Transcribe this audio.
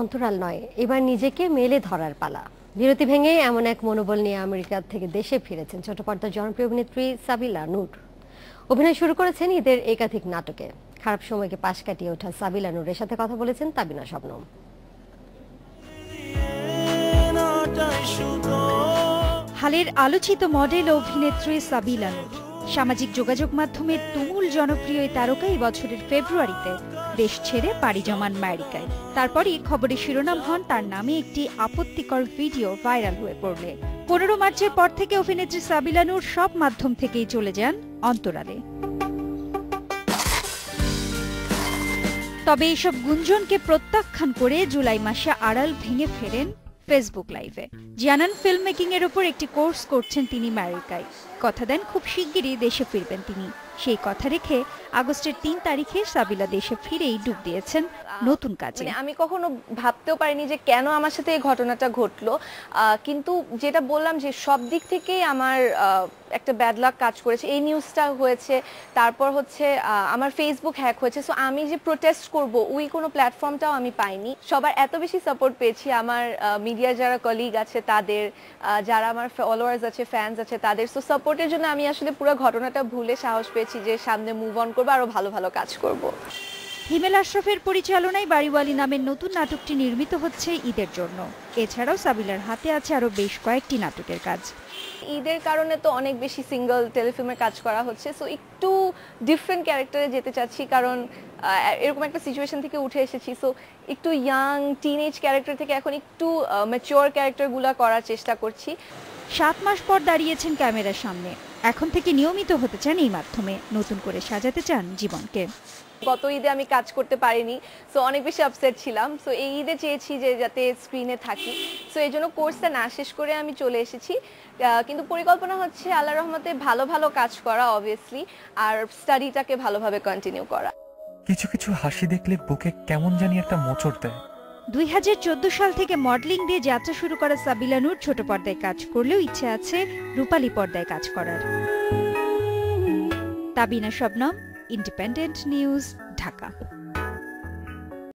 অন্তরাল নয়, এবার নিজেকে মেলে ধরার পালা। বিরতি ভেঙে এমন এক মনোবল নিয়ে আমেরিকা থেকে দেশে ফিরেছেন ছোট পর্দার জনপ্রিয় অভিনেত্রী সাবিলা নূর। অভিনয় শুরু করেছেন ঈদের একাধিক নাটকে। খারাপ সময়কে পাশ কাটিয়ে ওঠা সাবিলা নূরের সাথে কথা বলেছেন তাবিনা শবনম হালের আলোচিত মডেল অভিনেত্রী সাবিলা নূর। সামাজিক যোগাযোগ মাধ্যমের তুমুল জনপ্রিয় এই তারকা এই বছরের ফেব্রুয়ারিতে। দেশ ছেড়ে পাড়ি জমান আমেরিকায় তারপরই খবরের শিরোনাম হন তার নামে একটি আপত্তিকর ভিডিও ভাইরাল হয়ে পড়লে। পনেরো মার্চের পর থেকে অভিনেত্রী সাবিলানুর সব মাধ্যম থেকেই চলে যান অন্তরালে। তবে এইসব গুঞ্জনকে প্রত্যাখ্যান করে জুলাই মাসে আড়াল ভেঙে ফেরেন ফেসবুক লাইভে জানান ফিল্ম মেকিং এর উপর একটি কোর্স করছেন তিনি আমেরিকায় কথা দেন, খুব শিগগিরই দেশে ফিরবেন তিনি। সেই কথা রেখে আগস্টের তিন তারিখে সাবিলা দেশে ফিরেই ডুব দিয়েছেন নতুন কাজে। মানে আমি কখনো ভাবতেও পারিনি যে কেন আমার সাথে এই ঘটনাটা ঘটলো। কিন্তু যেটা বললাম যে সব দিক থেকেই আমার একটা ব্যাড লাক কাজ করেছে। এই নিউজটা হয়েছে তারপর হচ্ছে আমার ফেসবুক হ্যাক হয়েছে। সো আমি যে প্রোটেস্ট করব ওই কোনো প্ল্যাটফর্মটাও আমি পাইনি। সবার এত বেশি সাপোর্ট পেয়েছি আমার মিডিয়া যারা কলিগ আছে তাদের যারা আমার ফলোয়ার্স আছে ফ্যান্স আছে তাদের। সো সাপোর্টের জন্য আমি আসলে পুরো ঘটনাটা ভুলে সাহস পেয়েছি। যে সামনে মুভ অন করব আরও ভালো ভালো কাজ করব। হিমেল আশরাফের পরিচালনায় বাড়িওয়ালি নামের নতুন নাটকটি নির্মিত হচ্ছে ঈদের জন্য। এছাড়াও সাবিলার হাতে আছে আরও বেশ কয়েকটি নাটকের কাজ। ঈদের কারণে তো অনেক বেশি সিঙ্গেল টেলিফিল্মের কাজ করা হচ্ছে সো একটু ডিফারেন্ট ক্যারেক্টারে যেতে চাচ্ছি কারণ এরকম একটা সিচুয়েশন থেকে উঠে এসেছি। সো একটু ইয়াং টিনেজ ক্যারেক্টার থেকে এখন একটু ম্যাচিওর ক্যারেক্টারগুলো করার চেষ্টা করছি। সাত মাস পর দাঁড়িয়েছেন ক্যামেরার সামনে। এখন থেকে নিয়মিত হতে চান এই মাধ্যমে নতুন করে সাজাতে চান জীবনকে। গত ঈদে আমি কাজ করতে পারিনি সো অনেক বেশি আপসেট ছিলাম সো এই ঈদে চেয়েছি যে যাতে স্ক্রিনে থাকি। সো এই জন্য কোর্সটা না শেষ করে আমি চলে এসেছি। কিন্তু পরিকল্পনা হচ্ছে আল্লাহ রহমতে ভালো ভালো কাজ করা অবভিয়াসলি আর স্টাডিটাকে ভালোভাবে কন্টিনিউ করা। কিছু কিছু হাসি দেখলে বুকে কেমন জানি একটা মোচড় দেয়। দুই হাজার চোদ্দ সাল থেকে মডেলিং দিয়ে যাত্রা শুরু করা সাবিলা নূর ছোট পর্দায় কাজ করলেও ইচ্ছে আছে রূপালী পর্দায় কাজ করার। Tabina Shabnam independent news Dhaka.